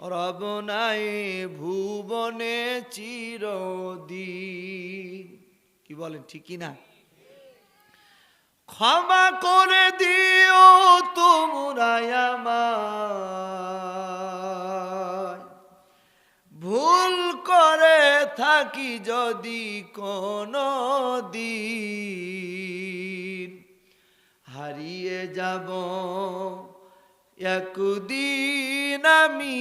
রবনায় ভুবনে চিরদিন কি বলেন, ঠিক কি না? ক্ষমা করে দিও তোমরা আমায়। ভুল করে থাকি যদি কোনো দিন। হারিয়ে যাব একদিন আমি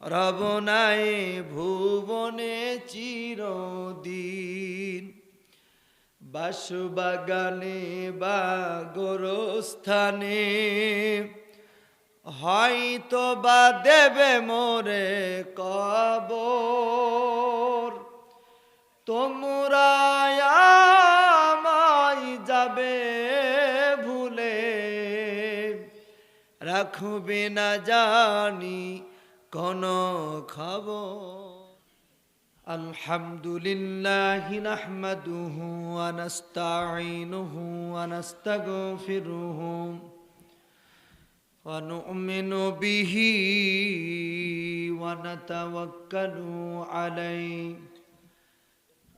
রবনায় ভুবনে চিরদিন। বাসবাগানে বা গোরস্থানে হয়তো বা দেবে মোরে কবর। তোমরা আমায় যাবে রাখবে না জানি কোন খবর الحمد لله نحمده ونستعينه ونستغفره ونؤمن به ونتوكل عليه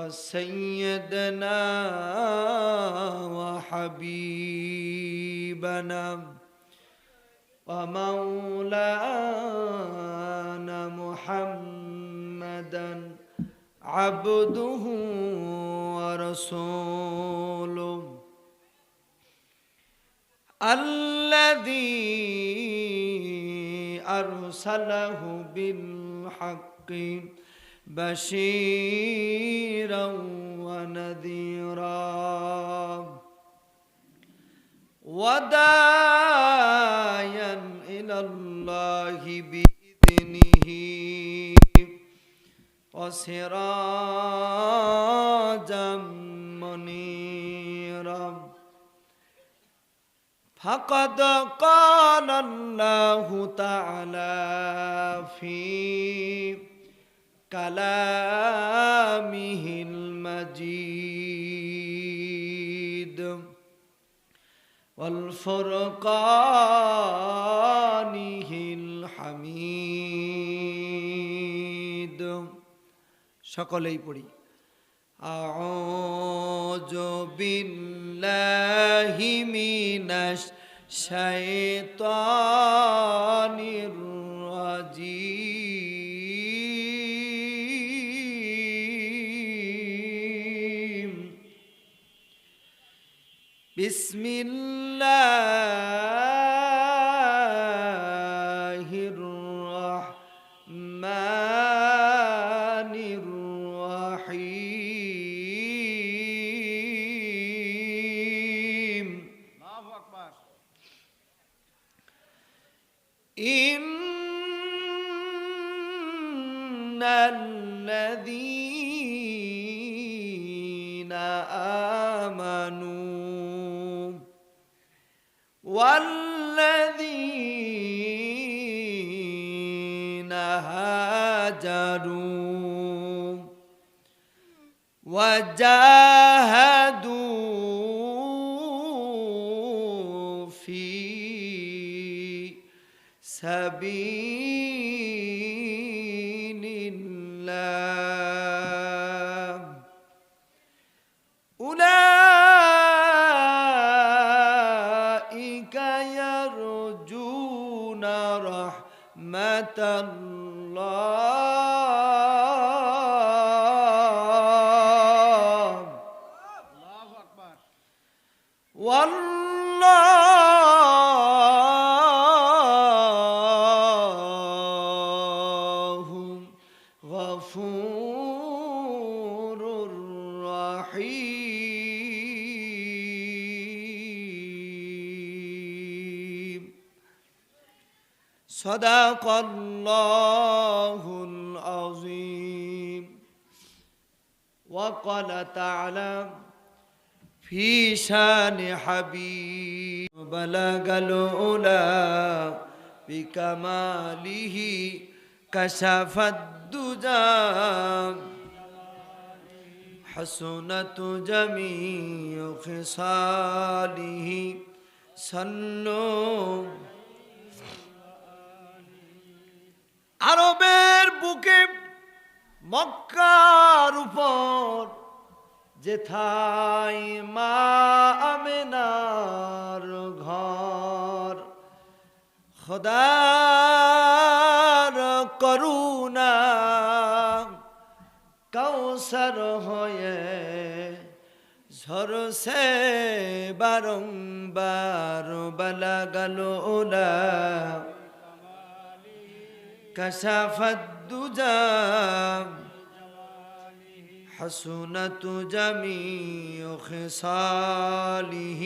وسيدنا وحبيبنا ومولانا محمدا عبده ورسوله الذي أرسله بالحق. بشيرا ونذيرا. وداعيا إلى الله بإذنه وسراجا منيرا. فقد قال الله تعالى في كلامه المجيد والفرقانه الحميد সকলেই পড়ি أعوذ بالله من الشيطان الرجيم বিসমিল্লাহ। صدق الله العظيم. وقال تعالى في شان حبيب بلغ الأولى بكماله كشف الدجى. حسنة جميع خصاله صلوا আরবের বুকে মক্কার উপর যেথাই মা আমেনার ঘর। খোদার করুণা কৌসর হয়ে ঝরসে বারংবার, বালা গেল ওলা كشف الدجى حسنة جميع خصاله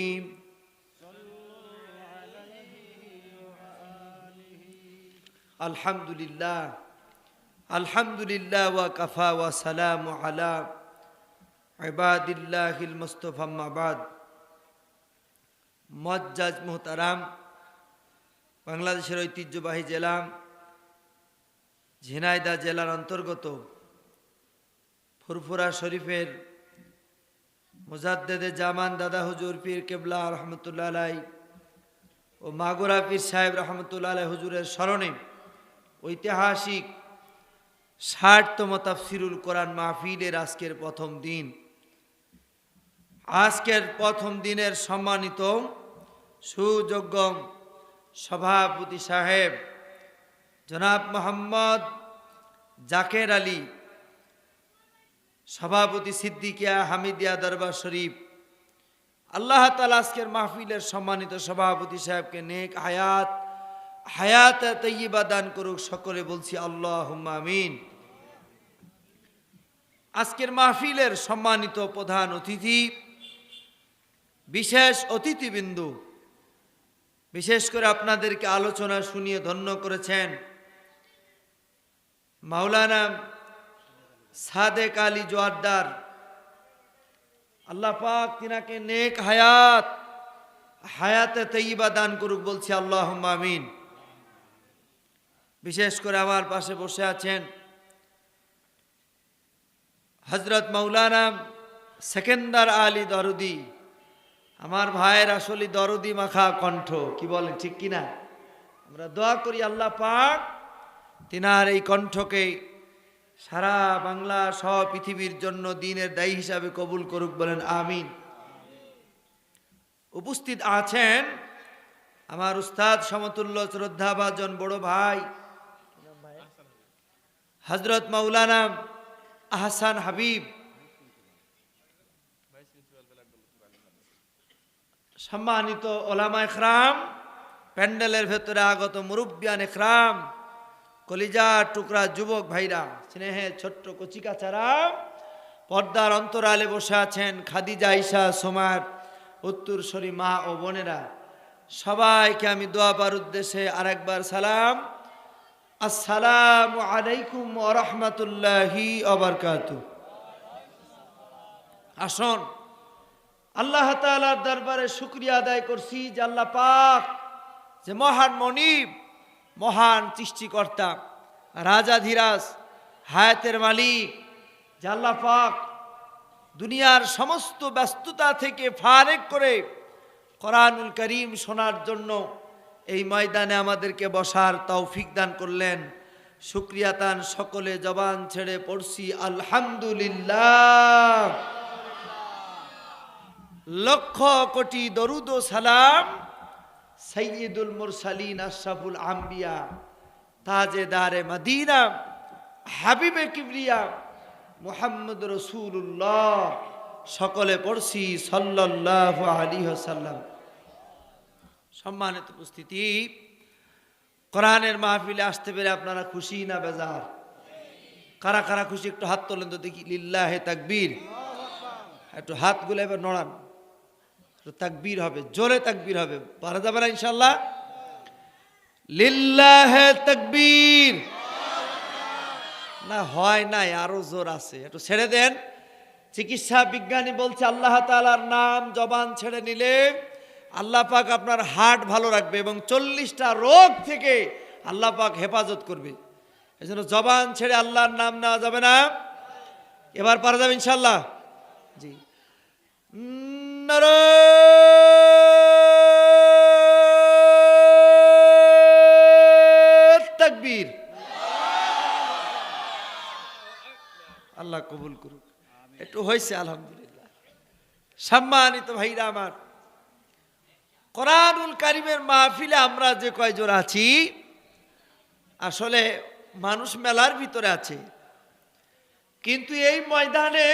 الحمد لله الحمد لله وكفى وسلام على عباد الله المصطفى ما بعد মজ্জাজ মোহতারাম বাংলাদেশের ঐতিহ্যবাহী জেলা ঝিনাইদা জেলার অন্তর্গত ফুরফুরা শরীফের মুজাদ্দেদে জামান দাদা হুজুর পীর কেবলা রহমতুল্লাহ আলাই ও মাগুরা পীর সাহেব রহমতুল্লাহ আলাই হুজুরের স্মরণে ঐতিহাসিক ষাটতম তাফসিরুল কোরআন মাহফিলের আজকের প্রথম দিন। আজকের প্রথম দিনের সম্মানিত সুযোগ্য সভাপতি সাহেব জনাব মোহাম্মদ জাকের আলী, সভাপতি সিদ্দিকিয়া হামিদিয়া দরবার শরীফ, আল্লাহ তালা আজকের মাহফিলের সম্মানিত সভাপতি সাহেবকে নেক হায়াত হায়াত তৈবা দান করুক সকলে বলছি আল্লাহ আমিন। আজকের মাহফিলের সম্মানিত প্রধান অতিথি, বিশেষ অতিথিবৃন্দু, বিশেষ করে আপনাদেরকে আলোচনা শুনিয়ে ধন্য করেছেন মাওলানা সাদেক আলী জোয়ারদার, আল্লাহ পাক তিনাকে নেক হায়াত, হায়াতে তৈবা দান করুক বলছি আল্লাহ আমিন। বিশেষ করে আমার পাশে বসে আছেন হজরত মৌলানা সেকেন্দার আলী দরুদি। আমার ভাইয়ের আসলে দরদি মাখা কণ্ঠ, কি বলেন, ঠিক কিনা? আমরা দোয়া করি আল্লাহ পাক তিনার এই কণ্ঠকে সারা বাংলা সহ পৃথিবীর জন্য দিনের দায়ী হিসাবে কবুল করুক বলেন, আমিন। উপস্থিত আছেন আমার উস্তাদ সমতুল্য শ্রদ্ধাভাজন বড় ভাই হজরত মৌলানা আহসান হাবিব। সম্মানিত ওলামা এখরাম প্যান্ডেলের ভেতরে আগত মুরব্বিয়ান একরাম কলিজা টুকরা যুবক ভাইরা স্নেহে ছোট্ট কচিকাচারা, পর্দার অন্তরালে বসে আছেন খাদিজা ইসা সোমার উত্তরসরী মা ও বোনেরা। সবাইকে আমি দোয়াবার উদ্দেশ্যে আরেকবার সালাম। আসসালাম আলাইকুম রহমতুল্লাহি অবরকাতু আসুন, আল্লাহ তালার দরবারে শুক্রিয়া আদায় করছি যে আল্লাহ পাক যে মহান মনিব মহান সৃষ্টিকর্তা, রাজা ধীরাজ, হায়াতের মালিক আল্লাহ পাক দুনিয়ার সমস্ত ব্যস্ততা থেকে ফারেক করে কোরআনুল করিম শোনার জন্য এই ময়দানে আমাদেরকে বসার তৌফিক দান করলেন। শুক্রিয়া তান সকলে জবান ছেড়ে পড়ছি, আলহামদুলিল্লাহ। লক্ষ কোটি দরুদ সালাম। সৈয়দুল মুরসালিন আশরাফুল আম্বিয়া তাজে তাজেদারে মদিনা, হাবিবে কিবরিয়া, মোহাম্মদ রসুল্লাহ সকলে পড়ছি সাল্লাহ আলী সাল্লাম সম্মানিত উপস্থিতি, কোরআনের মাহফিলে আসতে পেরে আপনারা খুশি না বেজার? কারা কারা খুশি একটু হাত তোলেন তো দেখি। লিল্লাহে তাকবীর। একটু হাত হাতগুলো এবার নড়ান। তাকবীর হবে, জোরে তাকবীর হবে। পারা যাবে না ইনশাল্লাহ লিল্লাহে তাকবীর। না, হয় নাই, আরও জোর আছে। একটু ছেড়ে দেন। চিকিৎসা বিজ্ঞানী বলছে, আল্লাহ তাআলার নাম জবান ছেড়ে নিলে আল্লাহ পাক আপনার হার্ট ভালো রাখবে এবং চল্লিশটা রোগ থেকে আল্লাহ পাক হেফাজত করবে। এই জন্য জবান ছেড়ে আল্লাহর নাম নেওয়া যাবে না। এবার পারা যাবে ইনশাল্লাহ জি। তকবীর। আল্লাহ কবুল করুক। একটু হয়েছে, আলহামদুলিল্লাহ। সম্মানিত ভাইরা আমার, কোরআনুল কারিমের মাহফিলে আমরা যে কয়জন আছি, আসলে মানুষ মেলার ভিতরে আছে। কিন্তু এই ময়দানে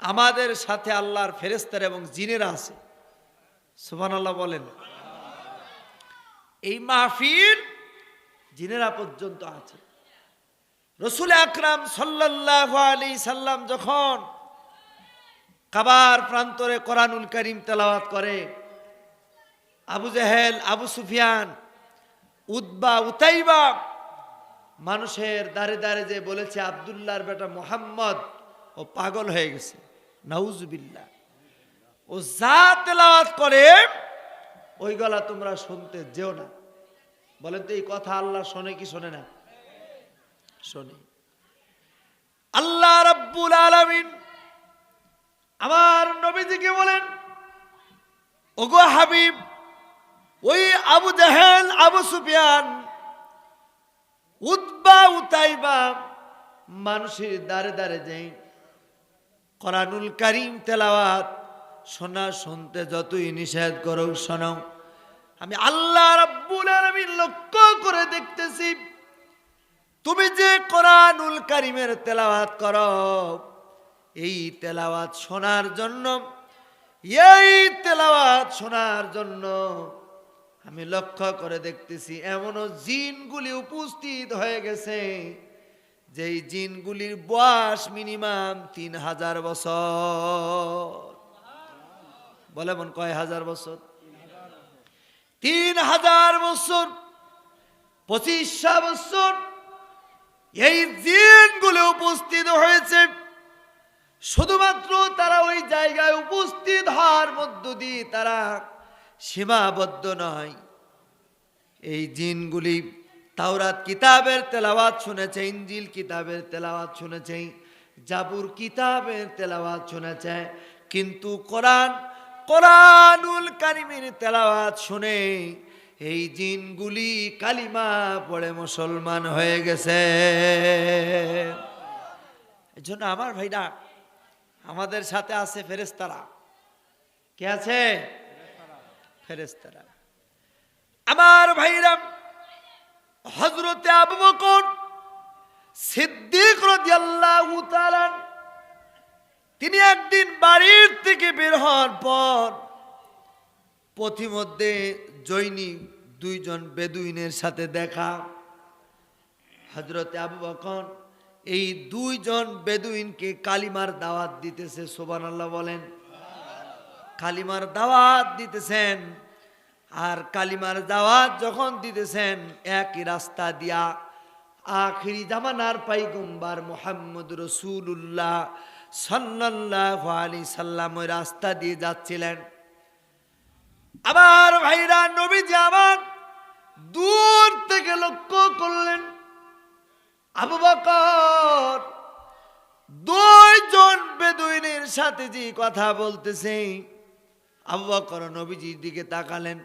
আমাদের সাথে আল্লাহর ফেরেস্তার এবং জিনেরা আছে। সুবান আল্লাহ বলেন। এই মাহফিল জিনেরা পর্যন্ত আছে। রসুল আকরাম সাল্লাহ আলী সাল্লাম যখন কাবার প্রান্তরে কোরআনুল করিম তেলাওয়াত করে, আবু জেহেল, আবু সুফিয়ান উদ্বা উতাইবা মানুষের দাঁড়ে দাঁড়ে যে বলেছে, আবদুল্লাহর বেটা মোহাম্মদ ও পাগল হয়ে গেছে। নাউজুবিল্লা ও যা তেলাওয়াত করে, ওই গলা তোমরা শুনতে যেও না। বলেন তো এই কথা আল্লাহ শোনে কি শোনে না? শোনে। আল্লাহ রাব্বুল আলামিন আমার নবীজিকে বলেন, ওগো হাবিব, ওই আবু জাহেল, আবু সুফিয়ান উদ্বা উতাইবা মানুষের দাঁড়ে দাঁড়ে যাই কোরআনুল কারিম তেলাওয়াত, শোনা, শুনতে যতই নিষেধ করো শোনাও। আমি আল্লাহ রাব্বুল আলামিন লক্ষ্য করে দেখতেছি, তুমি যে কোরআনুল কারিমের তেলাওয়াত করো, এই তেলাওয়াত শোনার জন্য, এই তেলাওয়াত শোনার জন্য আমি লক্ষ্য করে দেখতেছি, এমনও জিনগুলি উপস্থিত হয়ে গেছে। যেই জিনগুলির বয়স মিনিমাম তিন হাজার বছর। বলে মন কয় হাজার বছর? তিন হাজার বছর, পঁচিশশো বছর। এই জিনগুলো উপস্থিত হয়েছে। শুধুমাত্র তারা ওই জায়গায় উপস্থিত হওয়ার মধ্য দিয়ে তারা সীমাবদ্ধ নয়। এই জিনগুলি তাওরাত কিতাবের তেলাওয়াত শুনেছে ইঞ্জিল কিতাবের তেলাওয়াত শুনেছে, জাবুর কিতাবের তেলাওয়াত শুনেছে, কিন্তু কোরআন, কোরআনুল কারিমের তেলাওয়াত শুনে এই জিনগুলি কালিমা পড়ে মুসলমান হয়ে গেছে। এই জন্য আমার ভাইরা, আমাদের সাথে আছে ফেরেস্তারা কে আছে? ফেরেস্তারা আমার ভাইরা হজরতে আবু সিদ্দিক তিনি একদিন বাড়ির থেকে বের হওয়ার পর পথিমধ্যে জৈনিক দুইজন বেদুইনের সাথে দেখা। হজরতে আবু বকর এই দুইজন বেদুইনকে কালিমার দাওয়াত দিতেছে সোবান আল্লাহ বলেন। কালিমার দাওয়াত দিতেছেন আর কালিমার দাওয়াত যখন দিতেছেন, একই রাস্তা দিয়া আখিরি জামানার পাইগম্বার মোহাম্মদ রসুল্লাহ সাল্লাহ আলী সাল্লাম ওই রাস্তা দিয়ে যাচ্ছিলেন। আবার ভাইরা নবীজি আমার দূর থেকে লক্ষ্য করলেন, আবু বকর দুইজন বেদুইনের সাথে যে কথা বলতেছে, আবু বকর নবীজির দিকে তাকালেন।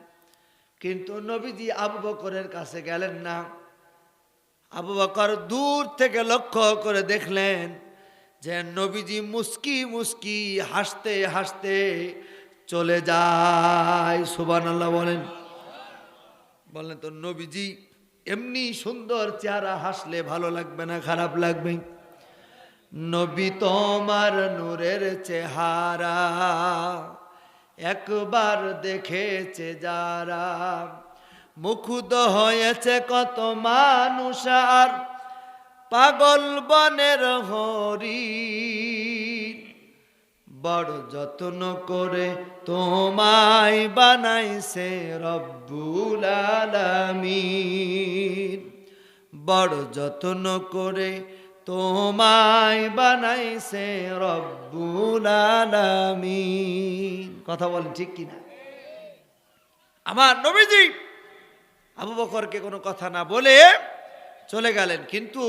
কিন্তু নবীজি আবু বকরের কাছে গেলেন না। আবু বকর দূর থেকে লক্ষ্য করে দেখলেন যে নবীজি মুস্কি মুস্কি হাসতে হাসতে চলে যায়। সুবান আল্লাহ বলেন বললেন তো, নবীজি, এমনি সুন্দর চেহারা হাসলে ভালো লাগবে না খারাপ লাগবে? নবী তোমার নূরের চেহারা। একবার দেখেছে যারা মুখুদ হয়েছে কত মানুষ আর পাগল বনের হরি। বড় যত্ন করে তোমায় বানাইছে রব্বুল আলামিন। বড় যত্ন করে তোমায় বানাইছে রব্বুল আলামিন। কথা বলেন ঠিক কিনা? আমার নবীজি আবু বকরকে কোনো কথা না বলে চলে গেলেন, কিন্তু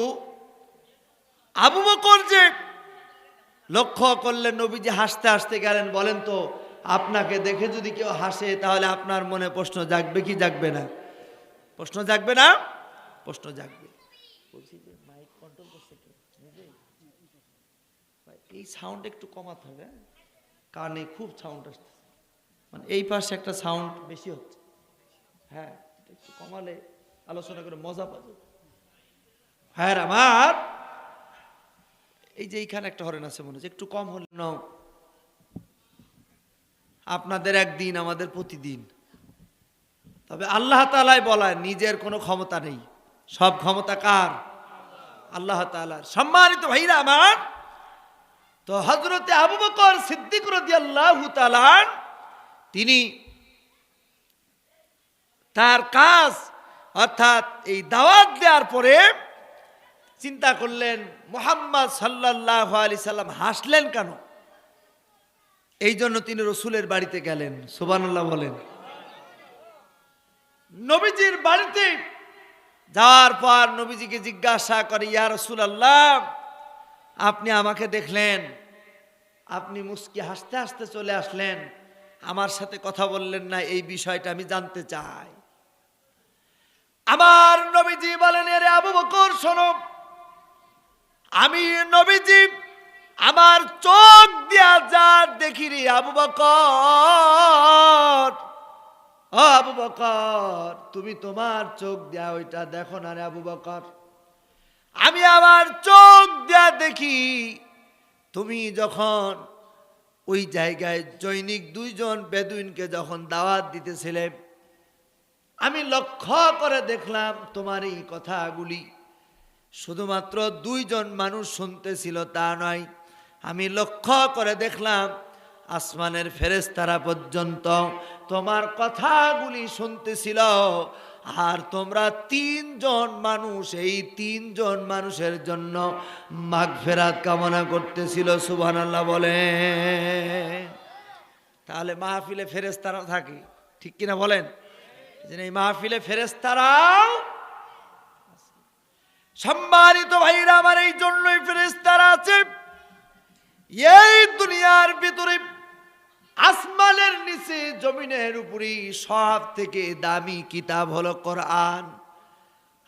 আবু বকর যে লক্ষ্য করলেন, নবীজি হাসতে হাসতে গেলেন, বলেন তো, আপনাকে দেখে যদি কেউ হাসে, তাহলে আপনার মনে প্রশ্ন জাগবে কি জাগবে না? প্রশ্ন জাগবে না? প্রশ্ন জাগবে বলছি যে মাইক কন্ট্রোল করছে কে নিজে? ভাই, এই সাউন্ড একটু কমাতে হবে হ্যাঁ? কানে খুব সাউন্ড আসছে মানে এই পাশে একটা সাউন্ড বেশি হচ্ছে। হ্যাঁ একটু কমালে আলোচনা করে মজা পাবে। হ্যাঁ আমার, এই যে এইখানে একটা হরেন আছে মনে হচ্ছে, একটু কম হলে নাও। আপনাদের একদিন, আমাদের প্রতিদিন। তবে আল্লাহ তালাই বলায় নিজের কোনো ক্ষমতা নেই। সব ক্ষমতা কার? আল্লাহ তালার সম্মানিত ভাইরা আমার তো হজরতে আবু বকর সিদ্দিক রদি আল্লাহ তালান তিনি তার কাজ অর্থাৎ এই দাওয়াত দেওয়ার পরে চিন্তা করলেন, মোহাম্মদ সাল্লাহ আলি সাল্লাম হাসলেন কেন? এই জন্য তিনি রসুলের বাড়িতে গেলেন সুবানাল্লাহ বলেন। নবীজির বাড়িতে যাওয়ার পর নবীজিকে জিজ্ঞাসা করে, ইয়া রসুল আল্লাহ আপনি আমাকে দেখলেন। আপনি মুস্কি হাসতে হাসতে চলে আসলেন। আমার সাথে কথা বললেন না, এই বিষয়টা আমি জানতে চাই। আমার নবীজি বলেন, এরে আবু বকর, শোনো। আমি নবীজি, আমার চোখ দিয়া যা দেখি রে আবু বকর। আবু বকর, তুমি তোমার চোখ দিয়া ওইটা দেখো না রে আবু বকর। আমি আমার চোখ দিয়া দেখি, তুমি যখন ওই জায়গায় জৈনিক দুইজন বেদুইনকে যখন দাওয়াত দিতেছিলে, আমি লক্ষ্য করে দেখলাম তোমার এই কথাগুলি। শুধুমাত্র দুইজন মানুষ শুনতেছিল তা নয়, আমি লক্ষ্য করে দেখলাম আসমানের ফেরেস্তারা পর্যন্ত তোমার কথাগুলি শুনতেছিল। আর তোমরা তিনজন মানুষ, এই তিনজন মানুষের জন্য মাঘ ফেরাত কামনা করতেছিল আল্লাহ বলে তাহলে মাহফিলে ফেরেস্তারা থাকে, ঠিক কিনা বলেন? এই মাহফিলে ফেরেস্তারাও সম্মানিত ভাইরা, আমার এই জন্যই ফেরেস্তারা আছে। এই দুনিয়ার ভিতরে আসমানের নিচে, জমিনের উপরে সব থেকে দামি কিতাব হলো কোরআন।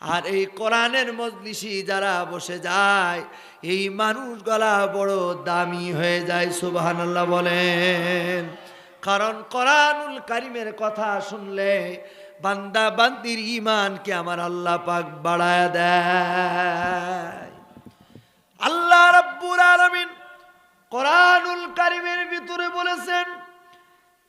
আর এই কোরআনের মজলিসি যারা বসে যায়, এই মানুষগুলা বড় দামি হয়ে যায়, সুবহানাল্লাহ বলেন। কারণ কোরআনুল কারিমের কথা শুনলে বান্দা বান্দির ইমানকে আমার আল্লাহ পাক বাড়ায় দেয়। আল্লাহ রাব্বুল আলামিন কোরআনুল কারিমের ভিতরে বলেছেন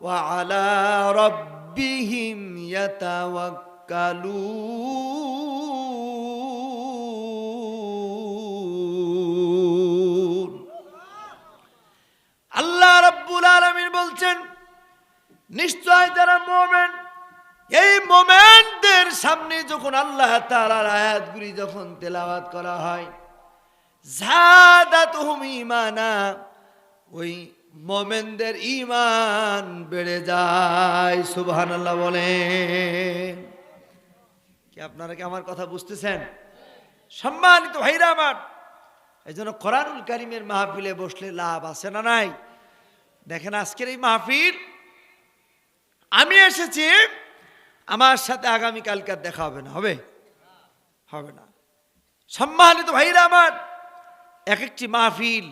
وعلى ربهم يتوكلون. আল্লাহ রাব্বুল আলামিন বলছেন, নিশ্চয় যারা মোমেন্ট এই মোমেন্টদের সামনে যখন আল্লাহ তালার আয়াতগুলি যখন তেলাওয়াত করা হয় ঝাদা তুহমি মানা ওই মোমেনদের ইমান বেড়ে যায় সুবহান আল্লাহ বলেন। কি আপনারা কি আমার কথা বুঝতেছেন? সম্মানিত ভাইরা আমার এই জন্য কোরআনুল কারিমের মাহফিলে বসলে লাভ আছে না নাই? দেখেন আজকের এই মাহফিল, আমি এসেছি, আমার সাথে আগামীকালকার দেখা হবে না, হবে? হবে না। সম্মানিত ভাইরা আমার এক একটি মাহফিল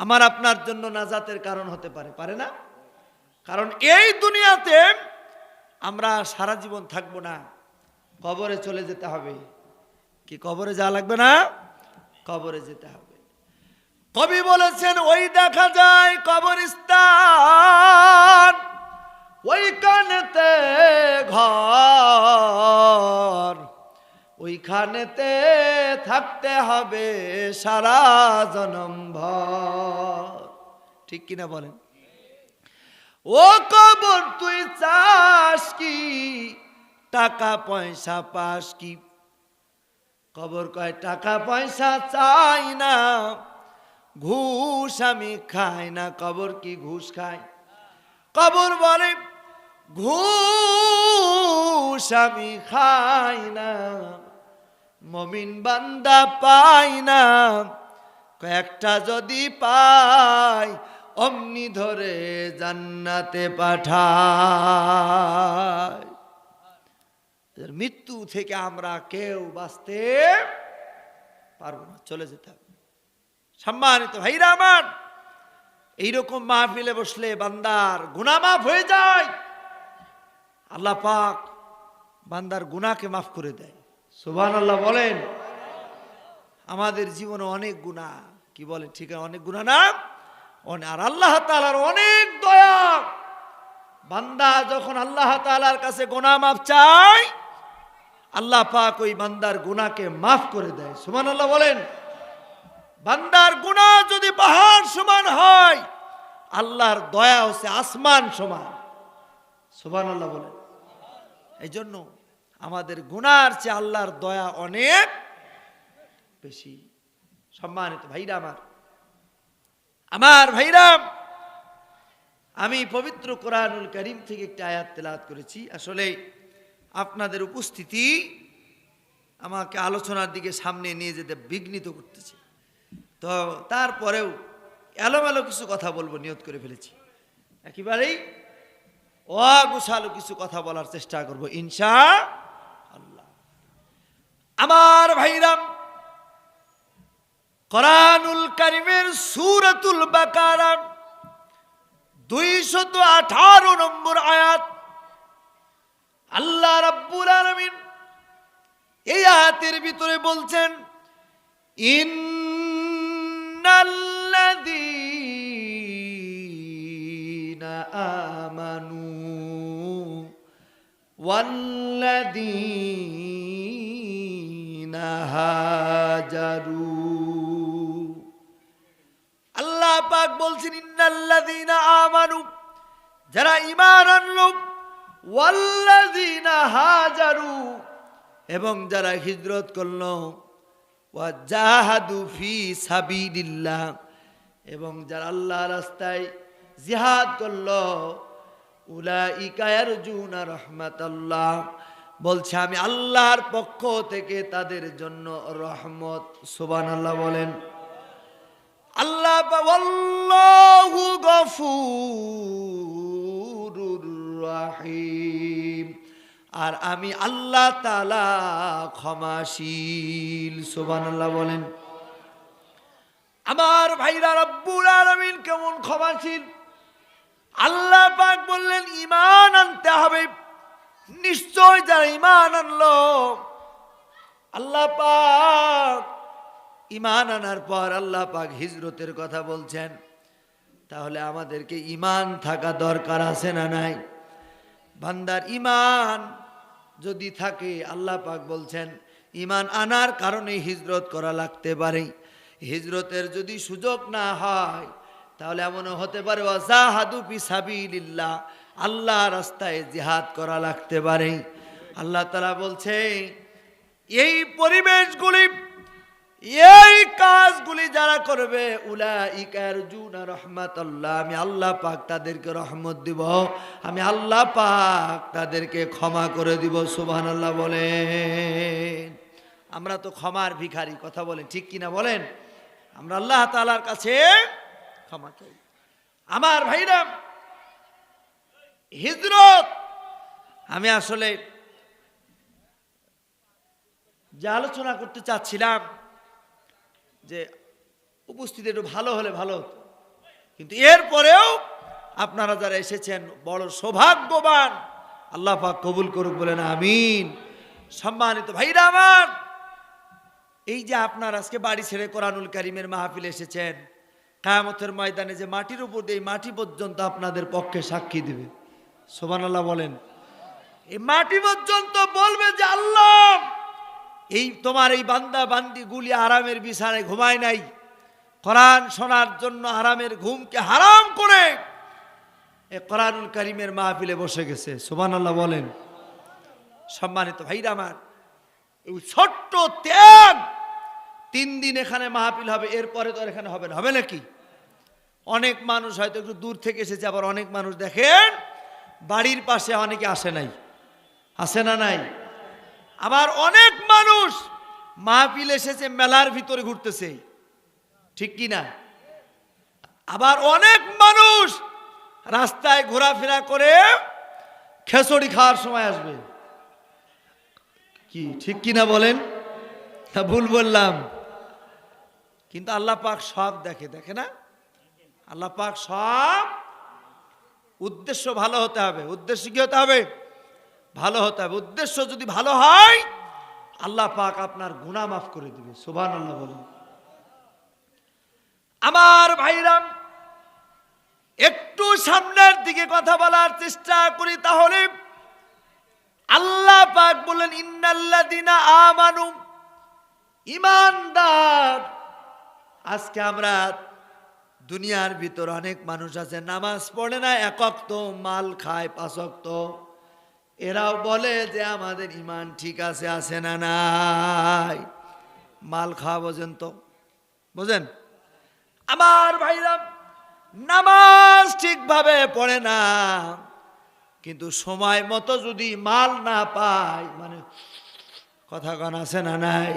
আমার আপনার জন্য নাজাতের কারণ হতে পারে পারে না? কারণ এই দুনিয়াতে আমরা সারা জীবন থাকব না। কবরে চলে যেতে হবে। কি কবরে যাওয়া লাগবে না? কবরে যেতে হবে। কবি বলেছেন, ওই দেখা যায় কবরস্থান ওইখানেতে ঘর। ওইখানেতে থাকতে হবে সারা জনম ভর। ঠিক কিনা বলেন? ও কবর তুই চাস কি? টাকা পয়সা পাস কি? কবর কয়, টাকা পয়সা চাই না। ঘুষ আমি খাই না। কবর কি ঘুষ খায়? কবর বলে, ঘুষ আমি খাই না। মমিন বান্দা পাই না। কয়েকটা যদি পাই অমনি ধরে জান্নাতে পাঠায়। মৃত্যু থেকে আমরা কেউ বাঁচতে পারব না, চলে যেতে হবে। সম্মানিত ভাইরা আমার, এইরকম মাহফিলে বসলে বান্দার গুনাহ মাফ হয়ে যায়। আল্লাহ পাক বান্দার গুণাকে মাফ করে দেয়। সুবহান আল্লাহ বলেন। আমাদের জীবনে অনেক গুণা কি বলে ঠিক আছে অনেক গুণা না? আর আল্লাহ তালার অনেক দয়া। বান্দা যখন আল্লাহ তালার কাছে গোনা মাফ চায়, আল্লাহ পাক ওই বান্দার গুনাহকে মাফ করে দেয়। সুমান আল্লাহ বলেন। বান্দার গুণা যদি পাহাড় সমান হয়, আল্লাহর দয়া হচ্ছে আসমান সমান। সুবান আল্লাহ বলেন। এই জন্য আমাদের গুনার চেয়ে আল্লাহর দয়া অনেক বেশি। সম্মানিত ভাইরা আমার। আমার ভাইরাম আমি পবিত্র কোরআনুল করিম থেকে একটা আয়াত তেলাওয়াত করেছি। আসলে আপনাদের উপস্থিতি আমাকে আলোচনার দিকে সামনে নিয়ে যেতে বিঘ্নিত করতেছে। তো তারপরেও এলোমেলো কিছু কথা বলব, নিয়ত করে ফেলেছি। একেবারেই অগুছালো কিছু কথা বলার চেষ্টা করব, ইনশা আমার ভাইরাম কোরআনুল কারিমের সুরাতুল বাকারা, দুইশত আঠারো নম্বর আয়াত, আল্লাহ রাব্বুল আলামিন এই আয়াতের ভিতরে বলছেন, ইন্নাল্লাযীনা আমানু ওয়াল্লাযীনা হাজারু। আল্লাহ পাক বলছেন, ইন্নাল্লাযীনা আমানু যারা ঈমান আনলো, ওয়াল্লাযীনা হাজারু, এবং যারা হিজরত করল ওয়াজাহাদু ফি সাবিলিল্লাহ, এবং যারা আল্লাহ রাস্তায় জিহাদ করল, উলাইকা ইয়ারজুনা রাহমাতাল্লাহ। বলছে, আমি আল্লাহর পক্ষ থেকে তাদের জন্য রহমত। সুবান আল্লাহ বলেন আল্লাহ আল্লাহু রাহিম। আর আমি আল্লাহ তালা ক্ষমাশীল, সুবহানাল্লাহ বলেন। আমার ভাইরা রব্বুল আলামিন কেমন ক্ষমাশীল। আল্লাহ পাক বললেন ইমান আনতে হবে। নিশ্চয় যারা ইমান আনলো। আল্লাহ পাক ইমান আনার পর আল্লাহ পাক হিজরতের কথা বলছেন। তাহলে আমাদেরকে ইমান থাকা দরকার আছে না নাই? বান্দার ইমান যদি থাকে, আল্লাহ পাক বলছেন ইমান আনার কারণে হিজরত করা লাগতে পারে। হিজরতের যদি সুযোগ না হয়, তাহলে এমনও হতে পারে ওয়াজাহাদু পিসাবিলিল্লাহ আল্লাহ রাস্তায় জিহাদ করা লাগতে পারে। আল্লাহ তালা বলছে, এই পরিবেশগুলি, এই কাজগুলি যারা করবে উলা রহমত আল্লাহ আমি আল্লাহ পাক তাদেরকে রহমত দিব, আমি আল্লাহ পাক তাদেরকে ক্ষমা করে দিব। সুবহান আল্লাহ বলেন। আমরা তো ক্ষমার ভিখারি, কথা বলেন, ঠিক কিনা বলেন? আমরা আল্লাহ তালার কাছে ক্ষমা চাই। আমার ভাইরা হিজরত। আমি আসলে যে আলোচনা করতে চাচ্ছিলাম যে উপস্থিতি একটু ভালো হলে ভালো হতো। কিন্তু এরপরেও আপনারা যারা এসেছেন, বড় সৌভাগ্যবান। আল্লাহ পাক কবুল করুক বলেন, আমিন। সম্মানিত ভাইরা আমার, এই যে আপনার আজকে বাড়ি ছেড়ে কোরআনুল কারিমের মাহফিল এসেছেন, কায়ামতের ময়দানে যে মাটির উপর দিয়ে মাটি পর্যন্ত আপনাদের পক্ষে সাক্ষী দিবে। সোবান আল্লাহ বলেন। এই মাটি পর্যন্ত বলবে যে আল্লাহ এই তোমার এই বান্দা বান্দি গুলি আরামের বিছানায় ঘুমায় নাই। কোরআন শোনার জন্য আরামের ঘুমকে হারাম করে এ কোরআনুল করিমের মাহফিলে বসে গেছে। সোবান আল্লাহ বলেন। সম্মানিত ভাইরা আমার এই ছোট্ট ত্যাগ তিন দিন এখানে মাহফিল হবে এরপরে তো এখানে হবে না। হবে নাকি? অনেক মানুষ হয়তো একটু দূর থেকে এসেছে আবার অনেক মানুষ দেখেন বাড়ির পাশে অনেকে আসে নাই। আসে না নাই? আবার অনেক মানুষ মাহফিল এসেছে, মেলার ভিতরে ঘুরতেছে। ঠিক কি না আবার অনেক মানুষ রাস্তায় ঘোরাফেরা করে খেসড়ি খাওয়ার সময় আসবে। কি, ঠিক কি না বলেন ভুল বললাম। কিন্তু আল্লাহ পাক সব দেখে দেখে না? আল্লাহ পাক সব উদ্দেশ্য ভালো হতে হবে। উদ্দেশ্য কি হতে হবে? ভালো হতে হবে। উদ্দেশ্য যদি ভালো হয়, আল্লাহ পাক আপনার গুণা মাফ করে দিবে। সুবহান আল্লাহ বলুন। আমার ভাইরাম, একটু সামনের দিকে কথা বলার চেষ্টা করি তাহলে আল্লাহ পাক বলেন, ইন্নাল্লাযিনা আমানু ইমানদার আজকে আমরা দুনিয়ার ভিতর অনেক মানুষ আছে, নামাজ পড়ে না একক তো মাল খায় পাঁচক তো এরাও বলে যে আমাদের ইমান ঠিক আছে আছে না নাই। মাল খাওয়া বোঝেন তো? বোঝেন? আমার ভাইরা, নামাজ ঠিকভাবে পড়ে না, কিন্তু সময় মতো যদি মাল না পায় মানে কথা কন, আছে না নাই?